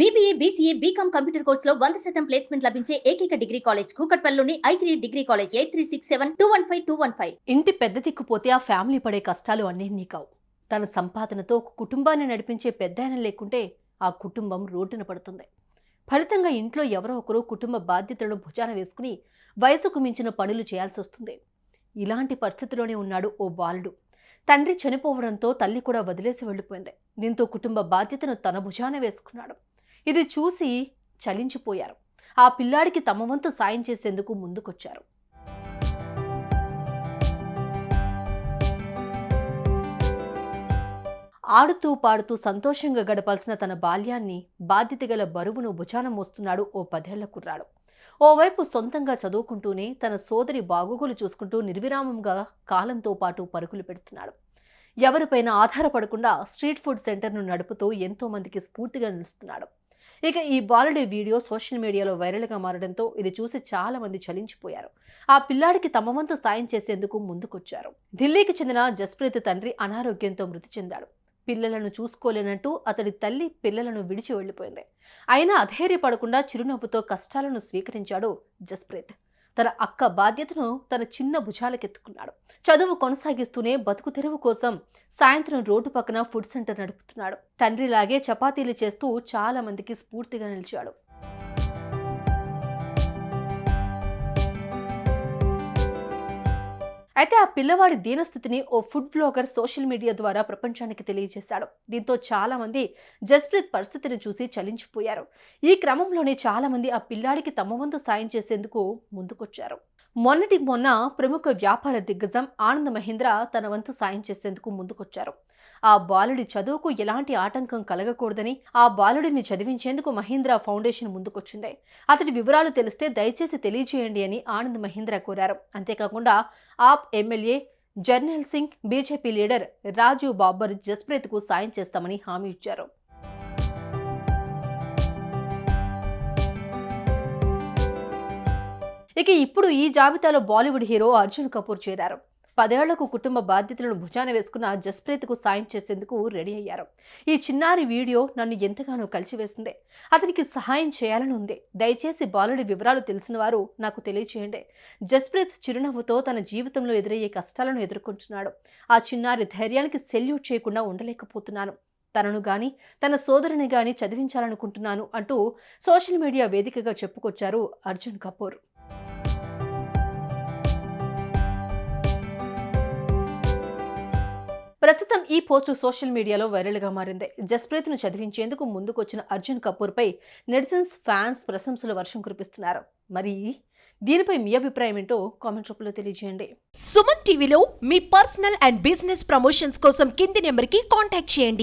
BBA BCA BCom computer కోర్సులో వంద శాతం ప్లేస్మెంట్ లభించే ఏకైక degree college కూకట్పల్లిలోని I three degree college eight three six seven two one five two one five ఇంటి పెద్ద దిక్కుపోతే ఆ ఫ్యామిలీ పడే కష్టాలు అన్నీ నీకావు తన సంపాదనతో ఒక కుటుంబాన్ని నడిపించే పెద్దాయన లేకుంటే ఆ కుటుంబం రోడ్డున పడుతుంది. ఫలితంగా ఇంట్లో ఎవరో ఒకరు కుటుంబ బాధ్యతలను భుజాన వేసుకుని వయసుకు మించిన పనులు చేయాల్సి వస్తుంది. ఇలాంటి పరిస్థితిలోనే ఉన్నాడు ఓ బాలుడు. తండ్రి చనిపోవడంతో తల్లి కూడా వదిలేసి వెళ్ళిపోయింది. దీంతో కుటుంబ బాధ్యతను తన భుజాన వేసుకున్నాడు. ఇది చూసి చలించిపోయారు. ఆ పిల్లాడికి తమ వంతు సాయం చేసేందుకు ముందుకొచ్చారు. ఆడుతూ పాడుతూ సంతోషంగా గడపాల్సిన తన బాల్యాన్ని బాధ్యత గల బరువును భుజాన మోస్తున్నాడు ఓ పదేళ్ళ కుర్రాడు. ఓవైపు సొంతంగా చదువుకుంటూనే తన సోదరి బాగోగులు చూసుకుంటూ నిర్విరామంగా కాలంతో పాటు పరుగులు పెడుతున్నాడు. ఎవరిపైన ఆధారపడకుండా స్ట్రీట్ ఫుడ్ సెంటర్ను నడుపుతూ ఎంతోమందికి స్ఫూర్తిగా నిలుస్తున్నాడు. ఇక ఈ బాలుడి వీడియో సోషల్ మీడియాలో వైరల్గా మారడంతో ఇది చూసి చాలా మంది చలించిపోయారు. ఆ పిల్లాడికి తమ వంతు సాయం చేసేందుకు ముందుకొచ్చారు. ఢిల్లీకి చెందిన జస్ప్రీత్ తండ్రి అనారోగ్యంతో మృతి చెందాడు. పిల్లలను చూసుకోలేనంటూ అతడి తల్లి పిల్లలను విడిచి వెళ్ళిపోయింది. అయినా అధైర్యపడకుండా చిరునవ్వుతో కష్టాలను స్వీకరించాడు జస్ప్రీత్. తన అక్క బాధ్యతను తన చిన్న భుజాలకెత్తుకున్నాడు. చదువు కొనసాగిస్తూనే బతుకు తెరువు కోసం సాయంత్రం రోడ్డు పక్కన ఫుడ్ సెంటర్ నడుపుతున్నాడు. తండ్రిలాగే చపాతీలు చేస్తూ చాలా మందికి స్ఫూర్తిగా నిలిచాడు. అయితే ఆ పిల్లవాడి దీనస్థితిని ఓ ఫుడ్ బ్లాగర్ సోషల్ మీడియా ద్వారా ప్రపంచానికి తెలియజేశాడు. దీంతో చాలా మంది జస్ప్రీత్ పరిస్థితిని చూసి చలించిపోయారు. ఈ క్రమంలోనే చాలా మంది ఆ పిల్లాడికి తమ వంతు సాయం చేసేందుకు ముందుకొచ్చారు. మొన్నటి మొన్న ప్రముఖ వ్యాపార దిగ్గజం ఆనంద్ మహీంద్ర తన వంతు సాయం చేసేందుకు ముందుకొచ్చారు. ఆ బాలుడి చదువుకు ఎలాంటి ఆటంకం కలగకూడదని ఆ బాలుడిని చదివించేందుకు మహీంద్ర ఫౌండేషన్ ముందుకొచ్చింది. అతడి వివరాలు తెలిస్తే దయచేసి తెలియజేయండి అని ఆనంద్ మహీంద్ర కోరారు. అంతేకాకుండా AAP MLA Jarnail Singh BJP leader Raju Babar జస్ప్రీత్కు సాయం చేస్తామని హామీ ఇచ్చారు. ఇక ఇప్పుడు ఈ జాబితాలో బాలీవుడ్ హీరో అర్జున్ కపూర్ చేరారు. పదేళ్ళకు కుటుంబ బాధ్యతలను భుజాన వేసుకున్న జస్ప్రీత్కు సాయం చేసేందుకు రెడీ అయ్యారు. ఈ చిన్నారి వీడియో నన్ను ఎంతగానో కలిచివేసింది అతనికి సహాయం చేయాలని ఉంది. దయచేసి బాలుడి వివరాలు తెలిసిన వారు నాకు తెలియచేయండి. జస్ప్రీత్ చిరునవ్వుతో తన జీవితంలో ఎదురయ్యే కష్టాలను ఎదుర్కొంటున్నాడు. ఆ చిన్నారి ధైర్యానికి సెల్యూట్ చేయకుండా ఉండలేకపోతున్నాను. తనను గాని తన సోదరుని గాని చదివించాలనుకుంటున్నాను అంటూ సోషల్ మీడియా వేదికగా చెప్పుకొచ్చారు అర్జున్ కపూర్. ప్రస్తుతం ఈ పోస్టు సోషల్ మీడియాలో వైరల్గా మారింది. జస్ప్రీత్ను చదివించేందుకు ముందుకొచ్చిన అర్జున్ కపూర్పై నెటిజన్స్ ఫ్యాన్స్ ప్రశంసల వర్షం కురిపిస్తున్నారు. మరి దీనిపై మీ అభిప్రాయం ఏంటో కామెంట్ రూపంలో తెలియజేయండి. సుమన్ టీవీలో మీ పర్సనల్ అండ్ బిజినెస్ ప్రమోషన్స్ కోసం కింది నెంబర్కి కాంటాక్ట్ చేయండి.